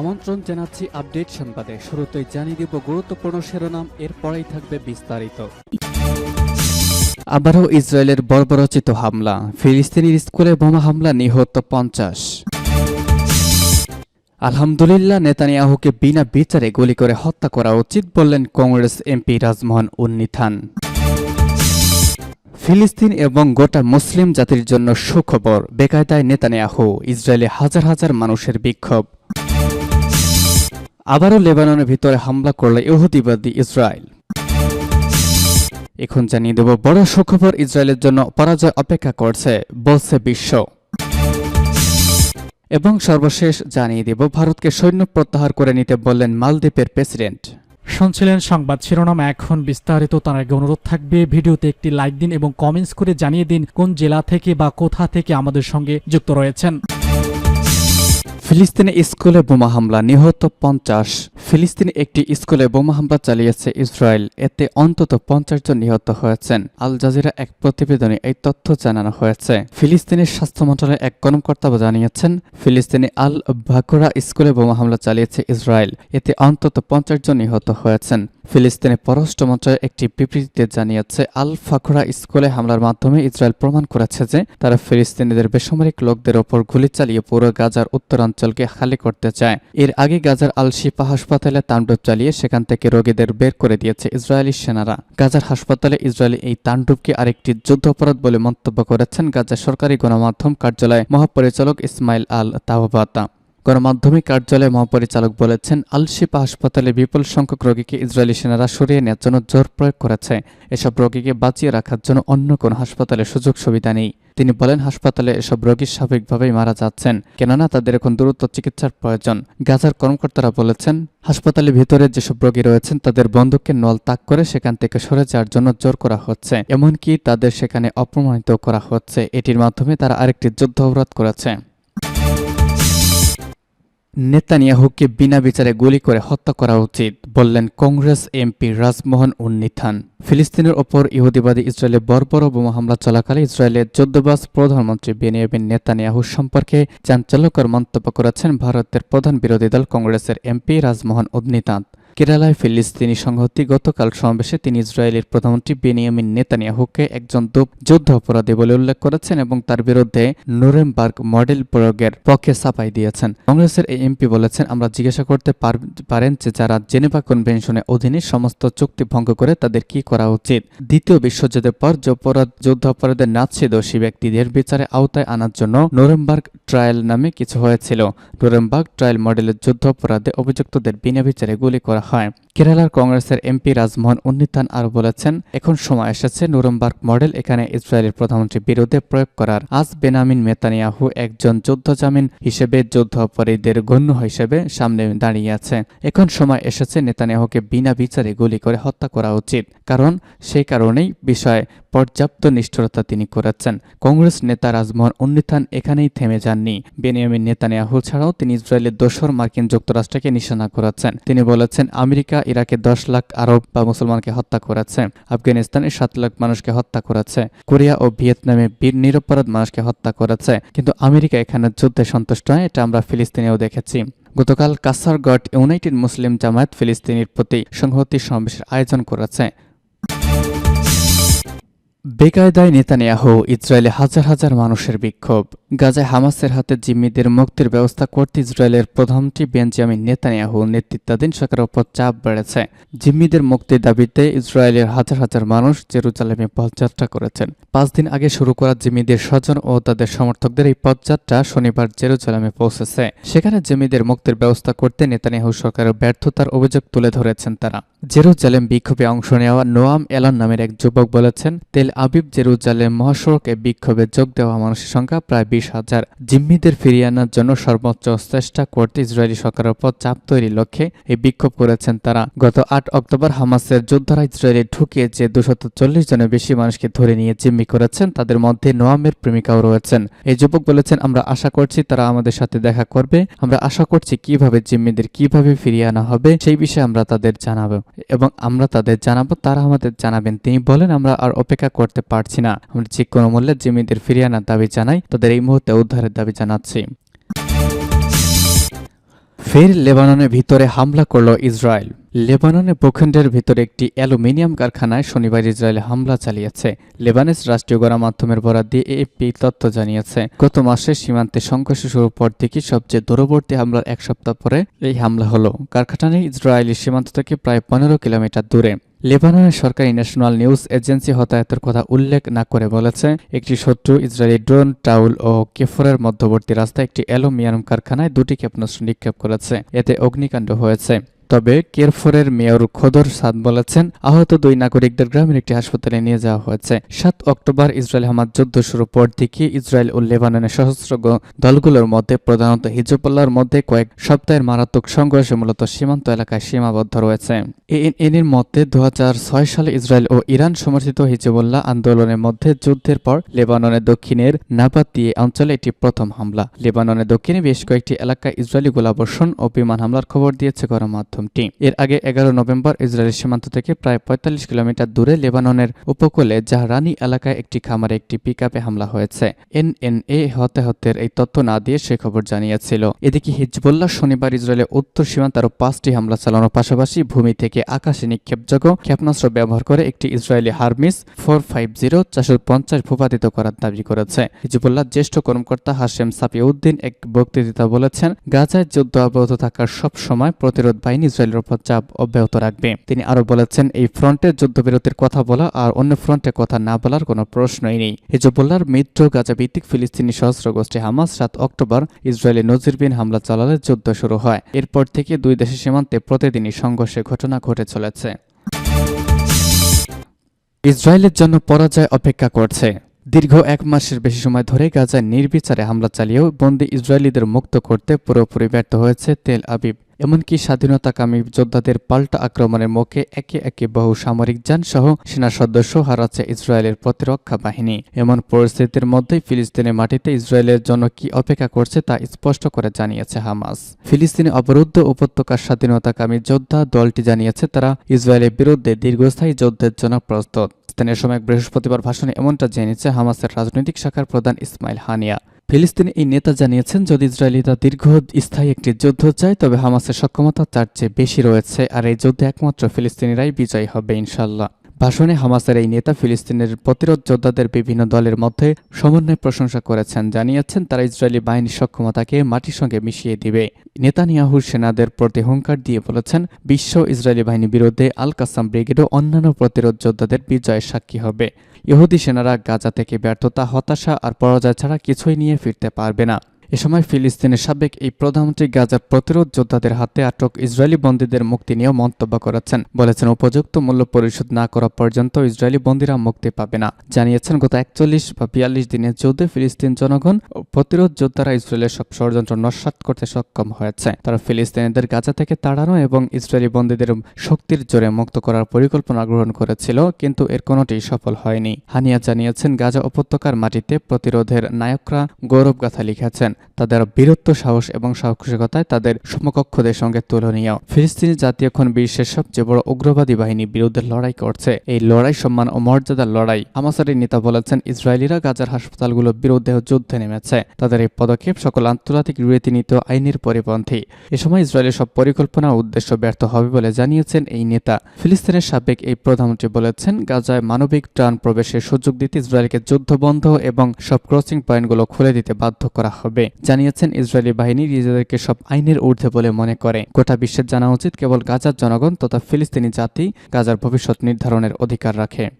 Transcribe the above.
আমন্ত্রণ জানাচ্ছি আপডেট সংবাদে। শুরুতেই জানিয়ে দিব গুরুত্বপূর্ণ শিরোনাম, এরপরেই থাকবে বিস্তারিত। আবারও ইসরায়েলের বর্বরচিত হামলা, ফিলিস্তিনির স্কুলে বোমা হামলা নিহত পঞ্চাশ। আলহামদুলিল্লাহ, নেতানিয়াহুকে বিনা বিচারে গুলি করে হত্যা করা উচিত বললেন কংগ্রেস এমপি রাজমোহন উন্নিথান। ফিলিস্তিন এবং গোটা মুসলিম জাতির জন্য সুখবর, বেকায়দায় নেতানিয়াহু, ইসরায়েলে হাজার হাজার মানুষের বিক্ষোভ। আবারও লেবাননের ভিতরে হামলা করল ইহুদিবাদী ইসরায়েল। এখন জানিয়ে দেব, বড় সুখবর ইসরায়েলের জন্য পরাজয় অপেক্ষা করছে, বলছে বিশ্ব। এবং সর্বশেষ জানিয়ে দেব, ভারতকে সৈন্য প্রত্যাহার করে নিতে বললেন মালদ্বীপের প্রেসিডেন্ট। শুনছিলেন সংবাদ শিরোনাম, এখন বিস্তারিত, তার আগে অনুরোধ থাকবে, ভিডিওতে একটি লাইক দিন এবং কমেন্টস করে জানিয়ে দিন কোন জেলা থেকে বা কোথা থেকে আমাদের সঙ্গে যুক্ত রয়েছেন। ফিলিস্তিনে স্কুলে বোমা হামলা, নিহত পঞ্চাশ। ফিলিস্তিনে একটি স্কুলে বোমা হামলা চালিয়েছে ইসরায়েল। এতে অন্তত পঞ্চাশ জন নিহত হয়েছেন। আল জাজিরা এক প্রতিবেদনে এই তথ্য জানানো হয়েছে। ফিলিস্তিনের স্বাস্থ্য মন্ত্রণালয়ের এক কর্মকর্তা জানিয়েছেন, ফিলিস্তিনে আল ভাকুরা স্কুলে বোমা হামলা চালিয়েছে ইসরায়েল। এতে অন্তত পঞ্চাশ জন নিহত হয়েছেন। ফিলিস্তিনের পররাষ্ট্র মন্ত্রণালয় একটি বিবৃতিতে জানিয়েছে, আল ফাকুরা স্কুলে হামলার মাধ্যমে ইসরায়েল প্রমাণ করেছে যে, তারা ফিলিস্তিনিদের বেসামরিক লোকদের ওপর গুলি চালিয়ে পুরো গাজার উত্তরাঞ্চলকে খালি করতে চায়। এর আগে গাজার আল শিফা হাসপাতালে তাণ্ডব চালিয়ে সেখান থেকে রোগীদের বের করে দিয়েছে ইসরায়েলি সেনারা। গাজার হাসপাতালে ইসরায়েলি এই তাণ্ডবকে আরেকটি যুদ্ধাপরাধ বলে মন্তব্য করেছেন গাজার সরকারি গণমাধ্যম কার্যালয় মহাপরিচালক ইসমাইল আল তাওবাতা গণমাধ্যমিক কার্যালয়ে মহাপরিচালক বলেছেন আল শিফা হাসপাতালে বিপুল সংখ্যক রোগীকে ইসরায়েলি সেনারা সরিয়ে নেওয়ার জন্য জোর প্রয়োগ করেছে। এসব রোগীকে বাঁচিয়ে রাখার জন্য অন্য কোনো হাসপাতালে সুযোগ সুবিধা নেই। তিনি বলেন, হাসপাতালে এসব রোগী স্বাভাবিকভাবেই মারা যাচ্ছেন। কেননা তাদের এখন দ্রুত চিকিৎসার প্রয়োজন। গাজার কর্মকর্তারা বলেছেন, হাসপাতালের ভিতরে যেসব রোগী রয়েছেন, তাদের বন্দুকের নল তাক করে সেখান থেকে সরে যাওয়ার জন্য জোর করা হচ্ছে। এমনকি তাদের সেখানে অপমানিত করা হচ্ছে। এটির মাধ্যমে তারা আরেকটি যুদ্ধ অবরোধ করেছে। নেতানিয়াহুকে বিনা বিচারে গুলি করে হত্যা করা উচিত, বললেন কংগ্রেস এমপি রাজমোহন উন্নিথান ফিলিস্তিনের ওপর ইহুদিবাদী ইসরায়েলে বর্বর বোমা হামলা চলাকালে ইসরায়েলের যুদ্ধবাস প্রধানমন্ত্রী বেনিয়ামিন নেতানিয়াহু সম্পর্কে চাঞ্চল্যকর মন্তব্য করেছেন ভারতের প্রধান বিরোধী দল কংগ্রেসের এমপি রাজমোহন উন্নিতান কেরালায় ফিলিস্তিনি সংহতি গতকাল সমাবেশে তিনি ইসরায়েলের প্রধানমন্ত্রী বেনিয়ামিন নেতানিয়াহুকে একজন যুদ্ধ অপরাধী বলে উল্লেখ করেছেন এবং তার বিরুদ্ধে নুরেমবার্গ মডেল প্রয়োগের পক্ষে সাফাই দিয়েছেন। কংগ্রেসের এই এমপি বলেছেন, আমরা জিজ্ঞাসা করতে পারেন যে যারা জেনেভা কনভেনশনের অধীনে সমস্ত চুক্তি ভঙ্গ করে তাদের কি করা উচিত। দ্বিতীয় বিশ্বযুদ্ধের পর অপরাধ, যুদ্ধ অপরাধের নাচছে দোষী ব্যক্তিদের বিচারে আওতায় আনার জন্য নুরেমবার্গ ট্রায়াল নামে কিছু হয়েছিল। নুরেমবার্গ ট্রায়াল মডেলের যুদ্ধ অপরাধে অভিযুক্তদের বিনা বিচারে গুলি করা হয় কেরালার কংগ্রেসের এমপি রাজমোহন উন্নিতান আরও বলেছেন, এখন সময় এসেছে নুরমবার্গ মডেল এখানে ইসরায়েলের প্রধানমন্ত্রীর বিরুদ্ধে প্রয়োগ করার। আজ বেনামিন মেতানিয়াহু একজন যুদ্ধজামিন হিসেবে যুদ্ধ অপরাধীদের গণ্য হিসেবে সামনে দাঁড়িয়ে আছে। এখন সময় এসেছে নেতানিয়াহুকে বিনা বিচারে গুলি করে হত্যা করা উচিত। কারণ সেই কারণেই বিষয়ে পর্যাপ্ত নিষ্ঠুরতা তিনি করেছেন। কংগ্রেস নেতা রাজমোহন উন্নিথান এখানেই থেমে যাননি। বেনিয়ামিন নেতানিয়াহু ছাড়াও তিনি ইসরায়েলের দোসর মার্কিন যুক্তরাষ্ট্রকে নিশানা করেছেন। তিনি বলেছেন, আমেরিকা ইরাকে দশ লাখ আরব বা মুসলমানকে হত্যা করেছে। আফগানিস্তানে সাত লাখ মানুষকে হত্যা করেছে। কোরিয়া ও ভিয়েতনামে বীর নিরপরাধ মানুষকে হত্যা করেছে। কিন্তু আমেরিকা এখানে যুদ্ধে সন্তুষ্ট হয় এটা আমরা ফিলিস্তিনেও দেখেছি। গতকাল কাসারগট ইউনাইটেড মুসলিম জামায়াত ফিলিস্তিনির প্রতি সংহতি সমাবেশের আয়োজন করেছে। বেকায়দায় নেতানিয়াহু ইসরায়েলে হাজার হাজার মানুষের বিক্ষোভ। গাজায় হামাসের হাতে জিম্মিদের মুক্তির ব্যবস্থা করতে ইসরায়েলের প্রধানমন্ত্রী বেঞ্জামিন নেতানিয়াহু নেতৃত্বাধীন সরকারের উপর চাপ বেড়েছে। জিম্মিদের মুক্তির দাবিতে ইসরায়েলের হাজার হাজার মানুষ জেরুজালেমে পথযাত্রা করেছেন। পাঁচ দিন আগে শুরু করা জিম্মিদের স্বজন ও তাদের সমর্থকদের এই পথযাত্রা শনিবার জেরুজালেমে পৌঁছেছে। সেখানে জিম্মিদের মুক্তির ব্যবস্থা করতে নেতানিয়াহু সরকারের ব্যর্থতার অভিযোগ তুলে ধরেছেন তারা। জেরুজালেম বিক্ষোভে অংশ নেওয়া নোয়াম এলান নামের এক যুবক বলেছেন, তেল আবিব জেরুজালেম মহাসড়কে বিক্ষোভে যোগ দেওয়া মানুষের সংখ্যা প্রায় বিশ হাজার। জিম্মিদের ফিরিয়ে আনার জন্য সর্বোচ্চ চেষ্টা করতে ইসরায়েলি সরকারের উপর চাপ তৈরির লক্ষ্যে এই বিক্ষোভ করেছেন তারা। গত আট অক্টোবর হামাসের যোদ্ধারা ইসরায়েলে ঢুকিয়ে যে দুশত চল্লিশ জনের বেশি মানুষকে ধরে নিয়ে জিম্মি করেছেন, তাদের মধ্যে নোয়ামের প্রেমিকাও রয়েছেন। এই যুবক বলেছেন, আমরা আশা করছি তারা আমাদের সাথে দেখা করবে। আমরা আশা করছি কীভাবে জিম্মিদের কীভাবে ফিরিয়ে আনা হবে, সেই বিষয়ে আমরা তাদের জানাব এবং আমরা তাদের জানাব, তারা আমাদের জানাবেন। তিনি বলেন, আমরা আর অপেক্ষা করতে পারছি না। আমরা যে কোনো মূল্যে জিম্মিদের ফিরিয়ে আনার দাবি জানাই, তাদের এই মুহূর্তে উদ্ধারের দাবি জানাচ্ছি। ফের লেবাননের ভিতরে হামলা করল ইসরায়েল। লেবাননের ভূখণ্ডের ভিতরে একটি অ্যালুমিনিয়াম কারখানায় শনিবার ইসরায়েল হামলা চালিয়েছে। লেবানিস রাষ্ট্রীয় গণমাধ্যমের বরাদ দিয়ে এএফপি তথ্য জানিয়েছে। গত মাসে সীমান্তে সংঘর্ষ শুরুর পর থেকে সবচেয়ে দূরবর্তী হামলার এক সপ্তাহ পরে এই হামলা হলো। কারখানাটি ইসরায়েলি সীমান্ত থেকে প্রায় পনেরো কিলোমিটার দূরে। লেবাননের সরকারি ন্যাশনাল নিউজ এজেন্সি হতাহতের কথা উল্লেখ না করে বলেছে, একটি শত্রু ইসরায়েলি ড্রোন, টাউল ও কেফরের মধ্যবর্তী রাস্তায় একটি অ্যালুমিনিয়াম কারখানায় দুটি ক্ষেপণাস্ত্র নিক্ষেপ করেছে। এতে অগ্নিকাণ্ড হয়েছে। তবে কেরফোরের মেয়র খোদর সাদ বলেছেন, আহত দুই নাগরিকদের গ্রামের একটি হাসপাতালে নিয়ে যাওয়া হয়েছে। সাত অক্টোবর ইসরায়েল হামাজ যুদ্ধ শুরুর পর থেকে ইসরায়েল ও লেবাননের সশস্ত্র দলগুলোর মধ্যে প্রধানত হিজবুল্লাহর মধ্যে কয়েক সপ্তাহের মারাত্মক সংঘর্ষে মূলত সীমান্ত এলাকায় সীমাবদ্ধ রয়েছে। এএনএনের মতে দু হাজার ছয় সালে ইসরায়েল ও ইরান সমর্থিত হিজবুল্লাহ আন্দোলনের মধ্যে যুদ্ধের পর লেবাননের দক্ষিণের নাবাতিয়ে অঞ্চলে এটি প্রথম হামলা। লেবাননের দক্ষিণে বেশ কয়েকটি এলাকায় ইসরায়েলি গোলাবর্ষণ ও বিমান হামলার খবর দিয়েছে গণমাধ্যমটি এর আগে এগারো নভেম্বর ইসরায়েলের সীমান্ত থেকে প্রায় পঁয়তাল্লিশ কিলোমিটার দূরে লেবাননের উপকূলে জাহরানি এলাকায় একটি খামারে একটি পিকআপে হামলা হয়েছে। এনএনএ হতাহতের এই তথ্য না দিয়ে সে খবর জানিয়েছিল। এদিকে হিজবুল্লাহ শনিবার ইসরায়েলের উত্তর সীমান্ত আরও পাঁচটি হামলা চালানোর পাশাপাশি ভূমি থেকে আকাশে নিক্ষেপযোগ্য ক্ষেপণাস্ত্র ব্যবহার করে একটি Israeli Hermes four five zero চারশো পঞ্চাশ ভূপাতিত করার দাবি করেছে। হিজবুল্লাহ জ্যেষ্ঠ কর্মকর্তা হাশেম সাপিউদ্দিন এক বক্তৃতা বলেছেন, গাজায় যুদ্ধ অব্যাহত থাকার সব সময় প্রতিরোধ বাহিনী ইসরায়েলের উপর চাপ অব্যাহত রাখবে। তিনি আরও বলেছেন, এই ফ্রন্টে যুদ্ধবিরতির কথা বলা আর অন্য ফ্রন্টে কথা না বলার কোনো প্রশ্নই নেই। হিজবুল্লাহর মিত্র গাজা ভিত্তিক ফিলিস্তিনি সশস্ত্র গোষ্ঠী হামাস সাত অক্টোবর ইসরায়েলি নজিরবিন হামলা চালালে যুদ্ধ শুরু হয়। এরপর থেকে দুই দেশের সীমান্তে প্রতিদিনই সংঘর্ষের ঘটনা ঘটে চলেছে। ইসরায়েলের জন্য পরাজয় অপেক্ষা করছে। দীর্ঘ এক মাসের বেশি সময় ধরে গাজায় নির্বিচারে হামলা চালিয়েও বন্দী ইসরায়েলিদের মুক্ত করতে পুরোপুরি ব্যর্থ হয়েছে তেল আবিব। এমনকি স্বাধীনতাকামী যোদ্ধাদের পাল্টা আক্রমণের মুখে একে একে বহু সামরিক যান সহ সেনা সদস্য হারাচ্ছে ইসরায়েলের প্রতিরক্ষা বাহিনী। এমন পরিস্থিতির মধ্যেই ফিলিস্তিনের মাটিতে ইসরায়েলের জন্য কি অপেক্ষা করছে তা স্পষ্ট করে জানিয়েছে হামাস। ফিলিস্তিনি অবরুদ্ধ উপত্যকার স্বাধীনতাকামী যোদ্ধা দলটি জানিয়েছে তারা ইসরায়েলের বিরুদ্ধে দীর্ঘস্থায়ী যুদ্ধের জন্য প্রস্তুত। স্থানীয় সময় বৃহস্পতিবার ভাষণে এমনটা জেনেছে হামাসের রাজনৈতিক শাখার প্রধান ইসমাইল হানিয়া। ফিলিস্তিনি এই নেতা জানিয়েছেন, যদি ইসরায়েলিরা দীর্ঘ স্থায়ী একটি যুদ্ধ চায়, তবে হামাসের সক্ষমতা তার চেয়ে বেশি রয়েছে। আর এই যুদ্ধে একমাত্র ফিলিস্তিনিরাই বিজয়ী হবে ইনশাল্লাহ ভাষণে হামাসের এই নেতা ফিলিস্তিনের প্রতিরোধ যোদ্ধাদের বিভিন্ন দলের মধ্যে সমন্বয় প্রশংসা করেছেন। জানিয়েছেন, তারা ইসরায়েলি বাহিনীর সক্ষমতাকে মাটির সঙ্গে মিশিয়ে দিবে। নেতানিয়াহুর সেনাদের প্রতি হুঙ্কার দিয়ে বলেছেন, বিশ্ব ইসরায়েলি বাহিনীর বিরুদ্ধে আল কাসাম ব্রিগেড ও অন্যান্য প্রতিরোধ যোদ্ধাদের বিজয়ের সাক্ষী হবে। ইহুদি সেনারা গাজা থেকে ব্যর্থতা, হতাশা আর পরাজয় ছাড়া কিছুই নিয়ে ফিরতে পারবে না। এ সময় ফিলিস্তিনের সাবেক এই প্রধানমন্ত্রী গাজা প্রতিরোধ যোদ্ধাদের হাতে আটক ইসরায়েলি বন্দীদের মুক্তি নিয়েও মন্তব্য করেছেন। বলেছেন, উপযুক্ত মূল্য পরিশোধ না করা পর্যন্ত ইসরায়েলি বন্দীরা মুক্তি পাবে না। জানিয়েছেন, গত একচল্লিশ বা বিয়াল্লিশ দিনে যুদ্ধে ফিলিস্তিন জনগণ প্রতিরোধ যোদ্ধারা ইসরায়েলের সব ষড়যন্ত্র নস্বাত করতে সক্ষম হয়েছে। তারা ফিলিস্তিনিদের গাজা থেকে তাড়ানো এবং ইসরায়েলি বন্দীদের শক্তির জোরে মুক্ত করার পরিকল্পনা গ্রহণ করেছিল, কিন্তু এর কোনোটি সফল হয়নি। হানিয়া জানিয়েছেন, গাজা উপত্যকার মাটিতে প্রতিরোধের নায়করা গৌরবগাথা লিখেছেন। তাদের বীরত্ব, সাহস এবং সাহসিকতায় তাদের সমকক্ষদের সঙ্গে তুলনীয়। ফিলিস্তিনি জাতি এখন বিশ্বের সবচেয়ে বড় উগ্রবাদী বাহিনীর বিরুদ্ধে লড়াই করছে। এই লড়াই সম্মান ও মর্যাদার লড়াই হামাসের এই নেতা বলেছেন, ইসরায়েলিরা গাজার হাসপাতালগুলোর বিরুদ্ধে যুদ্ধে নেমেছে। তাদের এই পদক্ষেপ সকল আন্তর্জাতিক রীতিনীতি আইনের পরিপন্থী। এ সময় ইসরায়েলের সব পরিকল্পনা উদ্দেশ্য ব্যর্থ হবে বলে জানিয়েছেন এই নেতা। ফিলিস্তিনের সাবেক এই প্রধানমন্ত্রী বলেছেন, গাজায় মানবিক ত্রাণ প্রবেশের সুযোগ দিতে ইসরায়েলকে যুদ্ধ বন্ধ এবং সব ক্রসিং পয়েন্টগুলো খুলে দিতে বাধ্য করা হবে। জানিয়েছেন ইসরায়েলি বাহিনী নিজেদেরকে সব আইনের ঊর্ধ্বে বলে মনে করে। গোটা বিশ্বের জানা উচিত, কেবল গাজার জনগণ তথা ফিলিস্তিনি জাতি গাজার ভবিষ্যৎ নির্ধারণের অধিকার রাখে।